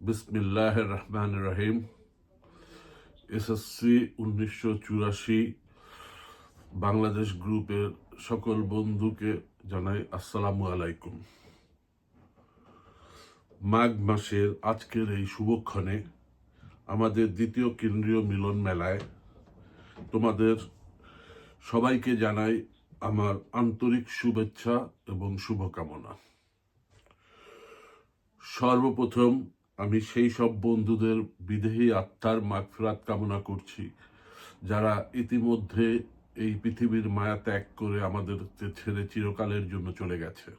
বিসমিল্লাহ রহমান রহিম এসএসসি উনিশশো চুরাশি বাংলাদেশ গ্রুপের সকল বন্ধুকে জানাই আসসালামু আলাইকুম। মাঘ মাসের আজকের এই শুভক্ষণে আমাদের দ্বিতীয় কেন্দ্রীয় মিলন মেলায় তোমাদের সবাইকে জানাই আমার আন্তরিক শুভেচ্ছা এবং শুভকামনা। সর্বপ্রথম আমি সেই সব বন্ধুদের বিদেহী আত্মার মাগফিরাত কামনা করছি, যারা ইতিমধ্যে এই পৃথিবীর মায়া ত্যাগ করে আমাদের ছেড়ে চিরকালের জন্য চলে গেছে।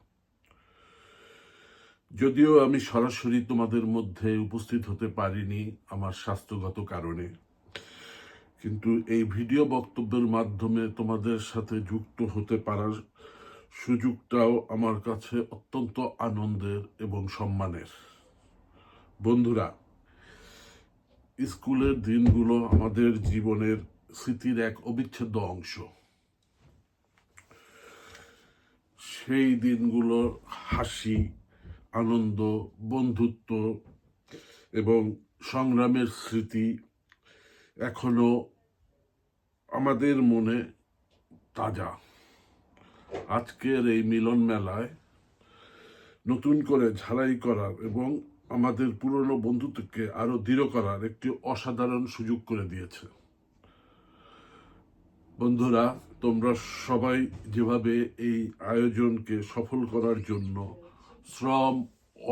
যদিও আমি সরাসরি তোমাদের মধ্যে উপস্থিত হতে পারিনি আমার স্বাস্থ্যগত কারণে, কিন্তু এই ভিডিও বক্তব্যের মাধ্যমে তোমাদের সাথে যুক্ত হতে পারার সুযোগটাও আমার কাছে অত্যন্ত আনন্দের এবং সম্মানের। বন্ধুরা, স্কুলের দিনগুলো আমাদের জীবনের স্মৃতির এক অবিচ্ছেদ্য অংশ। সেই দিনগুলোর হাসি, আনন্দ, বন্ধুত্ব এবং সংগ্রামের স্মৃতি এখনও আমাদের মনে তাজা। আজকের এই মিলন মেলায় নতুন করে ঝালাই করার এবং আমাদের পুরনো বন্ধুত্বকে আরও দৃঢ় করার একটি অসাধারণ সুযোগ করে দিয়েছে। বন্ধুরা, তোমরা সবাই যেভাবে এই আয়োজনকে সফল করার জন্য শ্রম,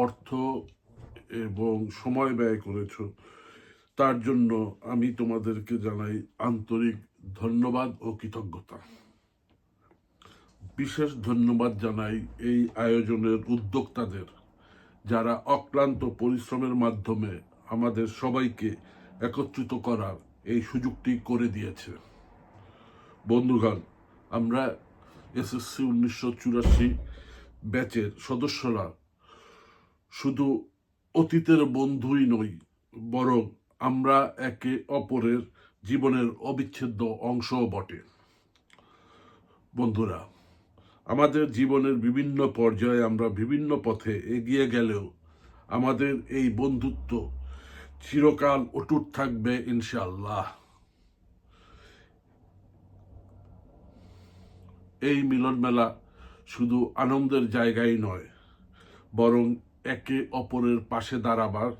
অর্থ এবং সময় ব্যয় করেছ, তার জন্য আমি তোমাদেরকে জানাই আন্তরিক ধন্যবাদ ও কৃতজ্ঞতা। বিশেষ ধন্যবাদ জানাই এই আয়োজনের উদ্যোক্তাদের। যারা অক্লান্ত পরিশ্রমের মাধ্যমে আমাদের সবাইকে একত্রিত করার এই সুযোগটি করে দিয়েছে। বন্ধুগণ, আমরা এসএসসি উনিশশো চুরাশি ব্যাচের সদস্যরা শুধু অতীতের বন্ধুই নই, বরং আমরা একে অপরের জীবনের অবিচ্ছেদ্য অংশও বটে। বন্ধুরা আমাদের জীবনের বিভিন্ন পর্যায়ে আমরা বিভিন্ন পথে এগিয়ে গেলেও আমাদের এই বন্ধুত্ব চিরকাল অটুট থাকবে ইনশাল্লাহ এই মিলন মেলা শুধু আনন্দের জায়গাই নয়, বরং একে অপরের পাশে দাঁড়াবার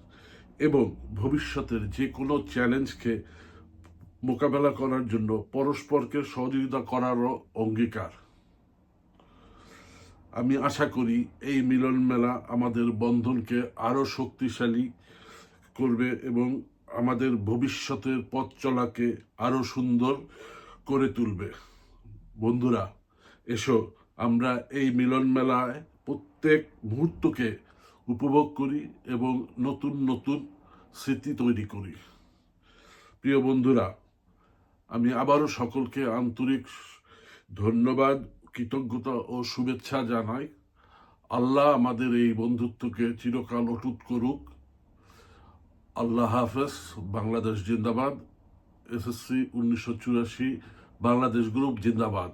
এবং ভবিষ্যতের যে কোনো চ্যালেঞ্জকে মোকাবেলা করার জন্য পরস্পরকে সহযোগিতা করারও অঙ্গীকার। আমি আশা করি এই মিলন মেলা আমাদের বন্ধনকে আরও শক্তিশালী করবে এবং আমাদের ভবিষ্যতের পথ চলাকে আরও সুন্দর করে তুলবে। বন্ধুরা, এসো আমরা এই মিলন মেলায় প্রত্যেক মুহূর্তকে উপভোগ করি এবং নতুন নতুন স্মৃতি তৈরি করি। প্রিয় বন্ধুরা, আমি আবারও সকলকে আন্তরিক ধন্যবাদ কৃতজ্ঞতা ও শুভেচ্ছা জানাই। আল্লাহ আমাদের এই বন্ধুত্বকে চিরকাল অটুট করুক। আল্লাহ হাফেজ, বাংলাদেশ জিন্দাবাদ। এসএসসি উনিশশো চুরাশি, বাংলাদেশ গ্রুপ জিন্দাবাদ।